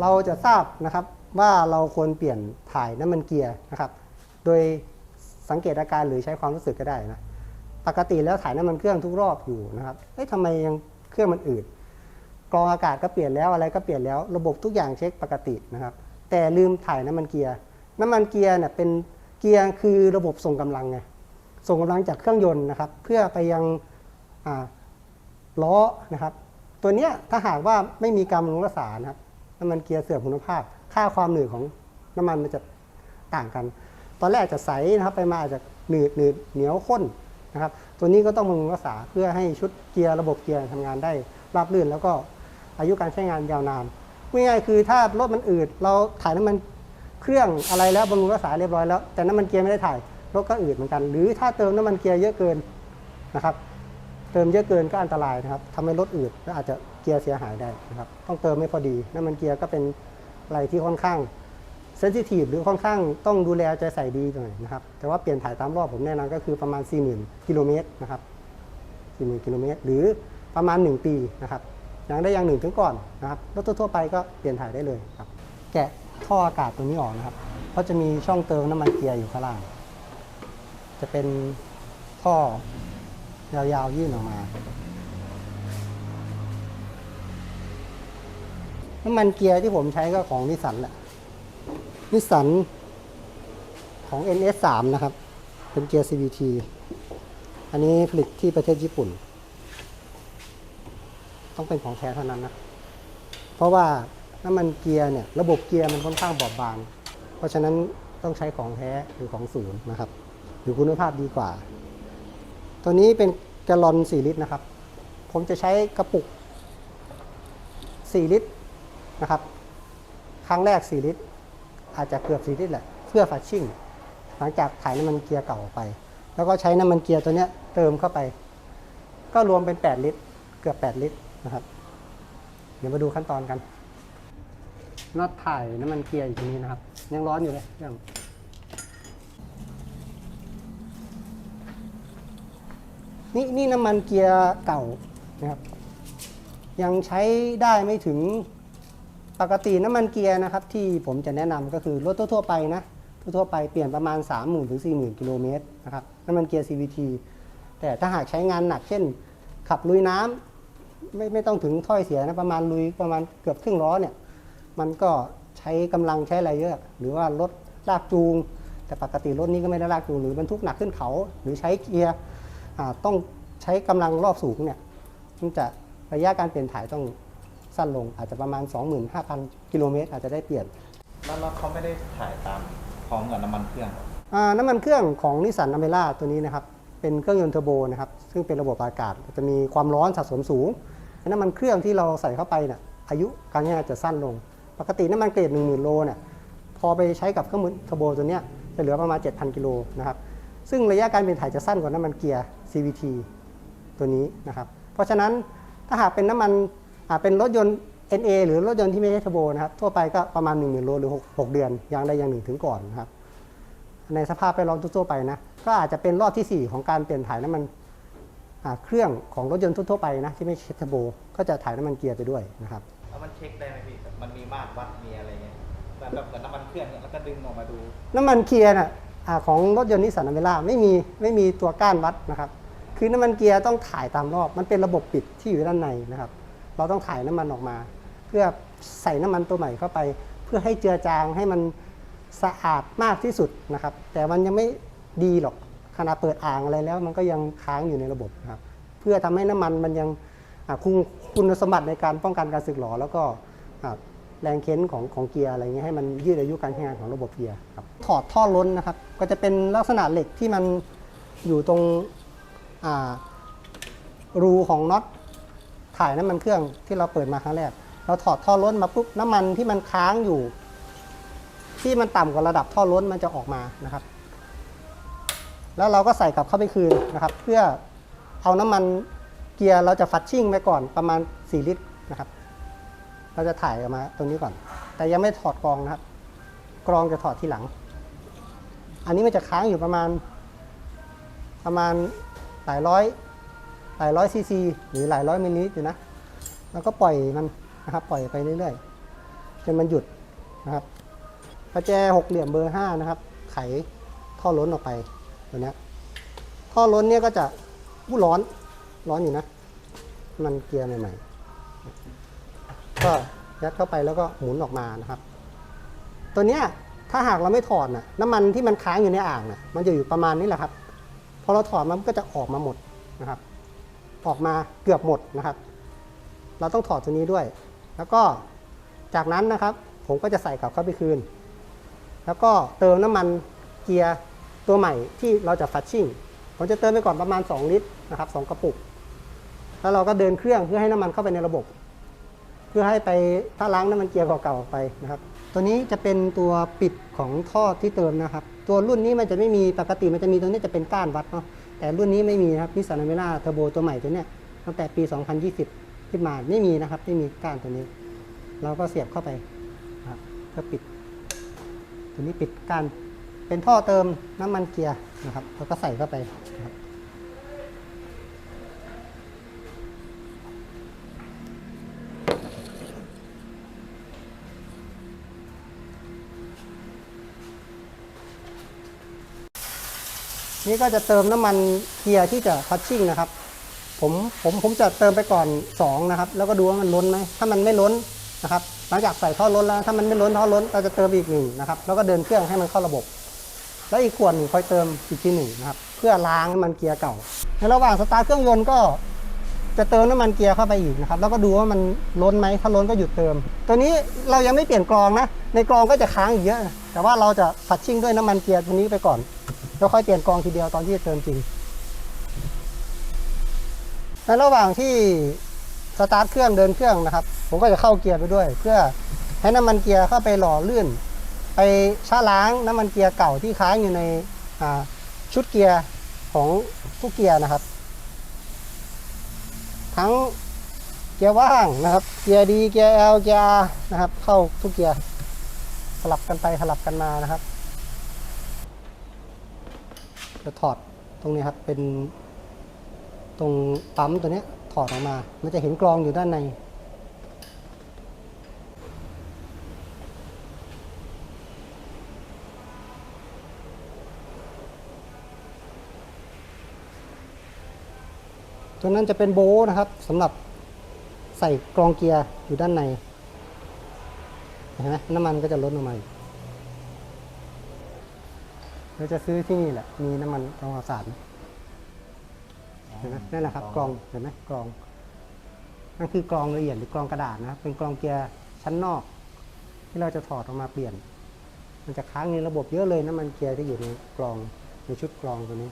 เราจะทราบนะครับว่าเราควรเปลี่ยนถ่ายน้ำมันเกียร์นะครับ โดยสังเกตอาการหรือใช้ความรู้สึกก็ได้นะปกติแล้วถ่ายน้ำมันเครื่องทุกรอบอยู่นะครับเอ๊ะทำไมยังเครื่องมันอืดกรองอากาศก็เปลี่ยนแล้วอะไรก็เปลี่ยนแล้วระบบทุกอย่างเช็คปกตินะครับ แต่ลืมถ่ายน้ำมันเกียร์น้ำมันเกียร์เนี่ยเป็นเกียร์คือระบบส่งกำลังไงส่งกำลังจากเครื่องยนต์นะครับ เพื่อไปยังล้อนะครับ ตัวเนี้ยถ้าหากว่าไม่มีการบำรุงรักษานะครับ น้ำมันเกียร์เสื่อมคุณภาพ ค่าความหนืดของน้ำมันมันจะต่างกัน ตอนแรกจะใสนะครับไปมาอาจจะหนืดหนืดเหนียวข้นนะครับ ตัวนี้ก็ต้องบำรุงรักษาเพื่อให้ชุดเกียร์ระบบเกียร์ทำงานได้ราบรื่น แล้วก็อายุการใช้งานยาวนานง่ายๆคือถ้ารถมันอืดเราถ่ายน้ำมันเครื่องอะไรแล้วบำรุงรักษาเรียบร้อยแล้วแต่น้ำมันเกียร์ไม่ได้ถ่ายรถก็อืดเหมือนกัน หรือถ้าเติมน้ำมันเกียร์เยอะเกินนะครับ เติมเยอะเกินก็อันตรายนะครับทำให้รถอืดและอาจจะ เกียร์เสียหายได้นะครับต้องเติมไม่พอดีน้ำมันเกียร์ก็เป็นอะไรที่ค่อนข้างเซนซิทีฟหรือค่อนข้างต้องดูแลใจใส่ดีหน่อยนะครับแต่ว่าเปลี่ยนถ่ายตามรอบผมแนะนำก็คือประมาณ 40,000กิโลเมตรนะครับ40,000กิโลเมตรหรือประมาณ 1 ปีนะครับอย่างได้อย่างหนึ่งถึงก่อนนะครับรถทั่วไปก็เปลี่ยนถ่ายได้เลยครับแกะท่ออากาศตรงนี้ออกนะครับเพราะจะมีช่องเติมน้ำมันเกียร์อยู่ข้างล่าง จะเป็นท่อยาวๆยื่นออกมา น้ำมันเกียร์ที่ผมใช้ก็ของนิสสันแหละนิสสันของ NS3 นะครับ เป็นเกียร์ CVT อันนี้ผลิตที่ประเทศญี่ปุ่น ต้องเป็นของแท้เท่านั้นนะ เพราะว่าน้ำมันเกียร์เนี่ย ระบบเกียร์มันค่อนข้างบอบบาง เพราะฉะนั้นต้องใช้ของแท้หรือของศูนย์นะครับ หรือคุณภาพดีกว่า ตัวนี้เป็นแกลลอน 4 ลิตรนะครับ ผมจะใช้กระปุก 4 ลิตร นะครับ ครั้งแรก 4 ลิตร อาจจะเกือบ 4 ลิตรแหละ เพื่อฟัชชิ่ง หลังจากถ่ายน้ำมันเกียร์เก่าออกไป แล้วก็ใช้น้ำมันเกียร์ตัวนี้เติมเข้าไป ก็รวมเป็น 8 ลิตร เกือบ 8 ลิตรนะครับ เดี๋ยวมาดูขั้นตอนกันน็อตถ่ายน้ำมันเกียร์อยู่ตรงนี้นะครับ ยังร้อนอยู่เลยเครื่องนี่นี่น้ำมันเกียร์เก่านะครับ ยังใช้ได้ไม่ถึง ปกติน้ำมันเกียร์นะครับที่ผมจะแนะนำก็คือรถทั่วๆไปนะทั่วๆไปเปลี่ยนประมาณ 30,000ถึง40,000 กิโลเมตรนะครับน้ำมันเกียร์ CVT แต่ถ้าหากใช้งานหนักเช่น ขับลุยน้ำไม่ไม่ต้องถึงถ้อยเสียนะประมาณลุยประมาณเกือบครึ่งล้อเนี่ยมันก็ใช้กำลังใช้อะไรเยอะ หรือว่ารถลากจูง แต่ปกติรถนี้ก็ไม่ได้ลากจูงหรือบรรทุกหนักขึ้นเขา หรือใช้เกียร์ต้องใช้กำลังรอบสูงเนี่ยมันจะระยะการเปลี่ยนถ่ายต้อง สั้นลงอาจจะประมาณ 25,000 กิโลเมตรอาจจะได้เปลี่ยน แล้วแล้วเขาไม่ได้ถ่ายตามพร้อมกับน้ำมันเครื่องเหรออ่าน้ำมันเครื่องของนิสสันอเมร่าตัวนี้นะครับ เป็นเครื่องยนต์เทอร์โบนะครับ ซึ่งเป็นระบบอากาศจะมีความร้อนสะสมสูงน้ำมันเครื่องที่เราใส่เข้าไปเนี่ยอายุการใช้งานจะสั้นลง ปกติน้ำมันเกรด 10,000 โลเนี่ยพอไปใช้กับเครื่องมือเทอร์โบตัวเนี้ยจะเหลือประมาณ 7,000 กิโลนะครับ ซึ่งระยะการเปลี่ยนถ่ายจะสั้นกว่าน้ำมันเกียร์ CVT ตัวนี้นะครับ เพราะฉะนั้นถ้าหากเป็นน้ำมันอ่า เป็นรถยนต์ NA หรือรถยนต์ที่ไม่ใช่เทอร์โบนะครับ ทั่วไปก็ประมาณ 1 0,000โลหรือ 6 6 เดือนอย่างใดอย่างหนึ่งถึงก่อนนะครับ ในสภาพแวดล้อมทั่วๆไปนะ ก็อาจจะเป็นรอบที่ 4 ของการเปลี่ยนถ่ายน้ำมันอ่าเครื่องของรถยนต์ทั่วๆไปนะที่ไม่ใช่เทอร์โบ ก็จะถ่ายน้ำมันเกียร์ไปด้วยนะครับแล้วมันเช็คได้ไหมพี่แบบมันมีมาตรวัดมีอะไรเงี้ยแบบแบบเหมือนน้ำมันเครื่องเนี่ยแล้วก็ดึงออกมาดู น้ำมันเกียร์น่ะอ่าของรถยนต์นิสสันอเมร่าไม่มีไม่มีตัวก้านวัดนะครับ คือน้ำมันเกียร์ต้องถ่ายตามรอบ มันเป็นระบบปิดที่อยู่ด้านในนะครับ เราต้องถ่ายน้ำมันออกมา เพื่อใส่น้ำมันตัวใหม่เข้าไป เพื่อให้เจือจางให้มันสะอาดมากที่สุดนะครับ แต่มันยังไม่ดีหรอกขณะเปิดอ่างอะไรแล้ว มันก็ยังค้างอยู่ในระบบนะครับ เพื่อทำให้น้ำมันมันยังอ่าคงคุณสมบัติในการป้องกันการสึกหรอแล้วก็แรงเค้นของของเกียร์อะไรเงี้ยให้มันยืดอายุการใช้งานของระบบเกียร์ครับถอดท่อล้นนะครับ ก็จะเป็นลักษณะเหล็กที่มันอยู่ตรงรูของน็อต ถ่ายน้ำมันเครื่องที่เราเปิดมาครั้งแรก เราถอดท่อล้นมาปุ๊บน้ำมันที่มันค้างอยู่ ที่มันต่ำกว่าระดับท่อล้นมันจะออกมานะครับ แล้วเราก็ใส่กลับเข้าไปคืนนะครับ เพื่อเอาน้ำมันเกียร์เราจะฟัดชิ่งไปก่อนประมาณ 4 ลิตรนะครับ เราจะถ่ายออกมาตรงนี้ก่อน แต่ยังไม่ถอดกรองนะครับ กรองจะถอดทีหลัง อันนี้มันจะค้างอยู่ประมาณประมาณหลายร้อย หลายร้อยซีซีหรือหลายร้อยมิลลิลิตรอยู่นะ แล้วก็ปล่อยมันนะครับปล่อยไปเรื่อยๆจนมันหยุดนะครับประแจหกเหลี่ยมเบอร์ห้านะครับ ไขท่อล้นออกไปตัวนี้ท่อล้นเนี่ยก็จะอู้ร้อนร้อนอยู่นะ มันเกียร์ใหม่ๆก็ยัดเข้าไปแล้วก็หมุนออกมานะครับ ตัวเนี้ยถ้าหากเราไม่ถอดน่ะน้ำมันที่มันค้างอยู่ในอ่างน่ะมันจะอยู่ประมาณนี้แหละครับ พอเราถอดมันก็จะออกมาหมดนะครับ ออกมาเกือบหมดนะครับ เราต้องถอดตัวนี้ด้วย แล้วก็จากนั้นนะครับ ผมก็จะใส่กลับเข้าไปคืน แล้วก็เติมน้ำมันเกียร์ตัวใหม่ที่เราจะฟัชชิ่งผมจะเติมไปก่อนประมาณ 2 ลิตรนะครับ2กระปุก แล้วเราก็เดินเครื่องเพื่อให้น้ำมันเข้าไปในระบบ เพื่อให้ไปถ้าล้างน้ำมันเกียร์เก่าๆออกไปนะครับ ตัวนี้จะเป็นตัวปิดของท่อที่เติมนะครับ ตัวรุ่นนี้มันจะไม่มีปกติมันจะมีตรงนี้จะเป็นก้านวัดเนาะ แต่รุ่นนี้ไม่มีนะครับนิสสันอเมร่าเทอร์โบตัวใหม่ตัวเนี้ยตั้งแต่ปี 2020 ขึ้นมาไม่มีนะครับ ไม่มีก้านตัวนี้ เราก็เสียบเข้าไปครับเพื่อปิด ตัวนี้ปิดก้านเป็นท่อเติมน้ำมันเกียร์นะครับเราก็ใส่เข้าไปนะครับ นี่ก็จะเติมน้ำมันเกียร์ที่จะพัชชิ่งนะครับ ผมผมผมจะเติมไปก่อน 2 นะครับ แล้วก็ดูว่ามันล้นไหมถ้ามันไม่ล้นนะครับหลังจากใส่ท่อล้นแล้วถ้ามันไม่ล้นท่อล้นเราจะเติมอีกหนึ่งนะครับแล้วก็เดินเครื่องให้มันเข้าระบบ แล้วอีกขวดหนึ่งค่อยเติมอีกทีหนึ่งนะครับ เพื่อล้างน้ำมันเกียร์เก่าในระหว่างสตาร์ทเครื่องยนต์ก็จะเติมน้ำมันเกียร์เข้าไปอีกนะครับ แล้วก็ดูว่ามันล้นไหมถ้าล้นก็หยุดเติม ตัวนี้เรายังไม่เปลี่ยนกรองนะ ในกรองก็จะค้างอีกเยอะนะแต่ว่าเราจะผัดชิ่งด้วยน้ำมันเกียร์ตัวนี้ไปก่อน แล้วค่อยเปลี่ยนกองทีเดียวตอนที่เติมจริงในระหว่างที่สตาร์ทเครื่องเดินเครื่องนะครับ ผมก็จะเข้าเกียร์ไปด้วย เพื่อให้น้ำมันเกียร์เข้าไปหล่อลื่น ไปชะล้างน้ำมันเกียร์เก่าที่ค้างอยู่ในชุดเกียร์ของทุกเกียร์นะครับ ทั้งเกียร์ว่างนะครับ เกียร์ดีเกียร์ L เกียร์นะครับ เข้าทุกเกียร์สลับกันไปสลับกันมานะครับ จะถอดตรงนี้ครับเป็นตรงปั๊มตัวนี้ถอดออกมา มันจะเห็นกรองอยู่ด้านในตัวนั้นจะเป็นโบนะครับสำหรับใส่กรองเกียร์อยู่ด้านในเห็นไหมน้ำมันก็จะลดลงมาอีก เราจะซื้อที่นี่แหละ มีน้ำมันกรองอากาศเห็นไหมนั่นแหละครับกรองเห็นไหมกรองนั่นคือกรองละเอียดหรือกรองกระดาษนะครับเป็นกรองเกียร์ชั้นนอก ที่เราจะถอดออกมาเปลี่ยน มันจะค้างในระบบเยอะเลยน้ำมันเกียร์ที่อยู่ในกรองในชุดกรองตัวนี้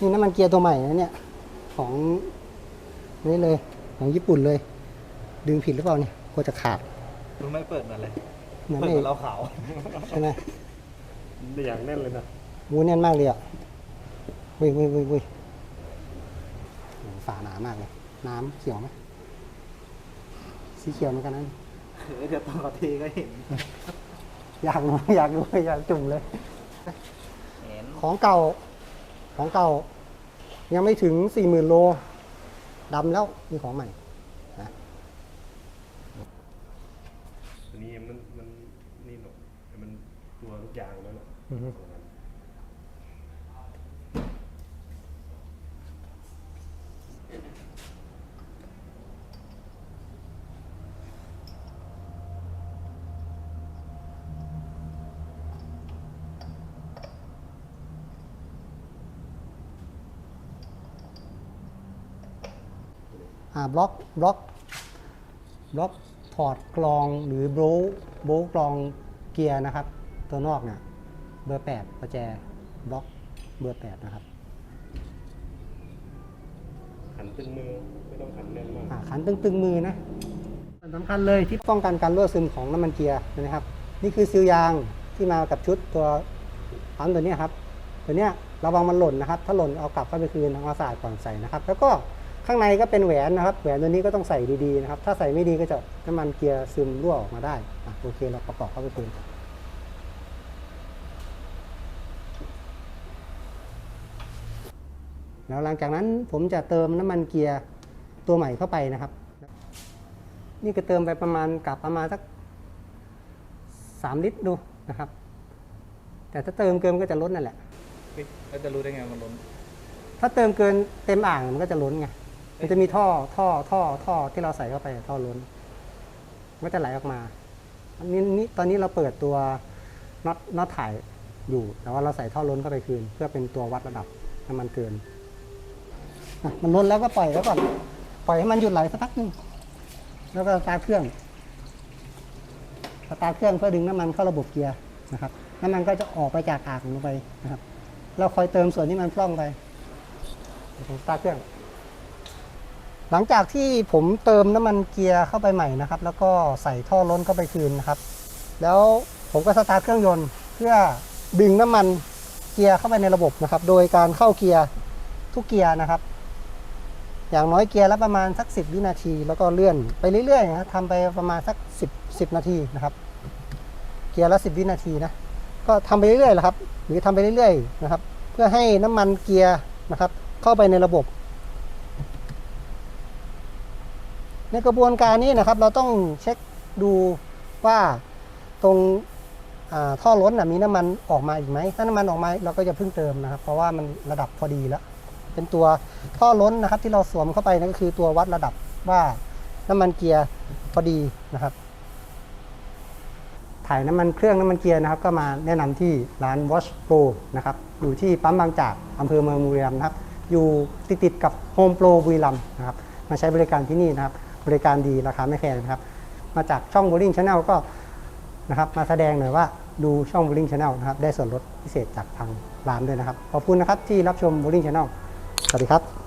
นี่น้ำมันเกียร์ตัวใหม่นะเนี่ยของนี่เลยของญี่ปุ่นเลย ดึงผิดหรือเปล่าเนี่ยกลัวจะขาด รู้ไหม่เปิดมาเลยเหมือนเปิดไม่เหมือนเราขาว ใช่ไหมอย่างแน่นเลยนะวูแน่นมากเลยอะวุ้ยวุ้ยวุ้ยวุ้ยโอ้โหฝาหนามากเลย น้ำเขียวไหมสีเขียวเหมือนกันนะเดี๋ยวตอนกทีก็เห็น อยากรู้อยากรู้อยากจุ่มเลย เห็น ของเก่า ของเก่า ยังไม่ถึงสี่หมื่นโลดำแล้วมีของใหม่ อันนี้มันมันนี่หนกแต่มันตัวลูกยางแล้วเนอะอือฮึ อ่าบล็อกบล็อกบล็อก ถอดกรองหรือโบลโบลกรองเกียร์นะครับ ตัวนอกเนี่ยเบอร์ 8 ประแจบล็อกเบอร์ 8 นะครับขันตึงมือไม่ต้องขันแน่นมากอ่าขันตึงๆมือนะสำคัญเลยที่ป้องกันการรั่วซึมของน้ำมันเกียร์นะครับ นี่คือซีลยางที่มากับชุดตัวปั๊มตัวเนี้ยครับตัวเนี้ยระวังมันหล่นนะครับ ถ้าหล่นเอากลับเข้าไปคืนทำความสะอาดก่อนใส่นะครับ แล้วก็ ข้างในก็เป็นแหวนนะครับ แหวนตัวนี้ก็ต้องใส่ดีๆนะครับ ถ้าใส่ไม่ดีก็จะน้ำมันเกียร์ซึมรั่วออกมาได้อะโอเคเราประกอบเข้าไปคืนแล้วหลังจากนั้นผมจะเติมน้ำมันเกียร์ตัวใหม่เข้าไปนะครับ นี่ก็เติมไปประมาณกับประมาณสักสามลิตรดูนะครับ แต่ถ้าเติมเกินก็จะล้นนั่นแหละเฮ้ยแล้วจะรู้ได้ไงมันล้น ถ้าเติมเกินเต็มอ่างมันก็จะล้นไง มันจะมีท่อท่อท่อท่อที่เราใส่เข้าไปท่อล้นมันจะไหลออกมาอันนี้นี่ตอนนี้เราเปิดตัวน็อตน็อตถ่ายอยู่แต่ว่าเราใส่ท่อล้นเข้าไปคืน เพื่อเป็นตัววัดระดับน้ำมันเกินมันล้นแล้วก็ปล่อยไว้วก่อนปล่อยให้มันหยุดไหลสักพักนึงแล้วก็สตาร์ทเครื่องสตาร์ทเครื่องเพื่อดึงน้ำมันเข้าระบบเกียร์นะครับน้ำมันก็จะออกไปจากอ่างลงไปนะครับ เราคอยเติมส่วนที่มันพร่องไปสตาร์ทเครื่อง หลังจากที่ผมเติมน้ำมันเกียร์เข้าไปใหม่นะครับ แล้วก็ใส่ท่อล้นเข้าไปคืนนะครับ แล้วผมก็สตาร์ทเครื่องยนต์ เพื่อดึงน้ำมันเกียร์เข้าไปในระบบนะครับ โดยการเข้าเกียร์ทุกเกียร์นะครับ อย่างน้อยเกียร์ละประมาณสัก 10 วินาที แล้วก็เลื่อนไปเรื่อยๆนะทำไปประมาณสัก 10 10 นาทีนะครับ เกียร์ละ 10 วินาทีนะก็ทำไปเรื่อยๆแหละครับ หรือทำไปเรื่อยๆนะครับ เพื่อให้น้ำมันเกียร์นะครับ เข้าไปในระบบ ในกระบวนการนี้นะครับเราต้องเช็คดูว่าตรงท่อล้นนะมีน้ำมันออกมาอีกไหมถ้าน้ำมันออกมาเราก็จะเพิ่งเติมนะครับ เพราะว่ามันระดับพอดีแล้ว เป็นตัวท่อล้นนะครับ ที่เราสวมเข้าไปนั่นก็คือตัววัดระดับว่าน้ำมันเกียร์พอดีนะครับ ถ่ายน้ำมันเครื่องน้ำมันเกียร์นะครับ ก็มาแนะนำที่ร้าน Watch Pro นะครับอยู่ที่ปั๊มบางจากอำเภอเมืองบุรีรัมย์นะครับ อยู่ติดติดกับ Home Pro บุรีรัมย์นะครับมาใช้บริการที่นี่นะครับ บริการดีราคาไม่แพงนะครับ มาจากช่อง Bowling Channel ก็นะครับมาแสดงหน่อยว่าดูช่อง Bowling Channel นะครับได้ส่วนลดพิเศษจากทางร้านด้วยนะครับ ขอบคุณนะครับที่รับชม Bowling Channel สวัสดีครับ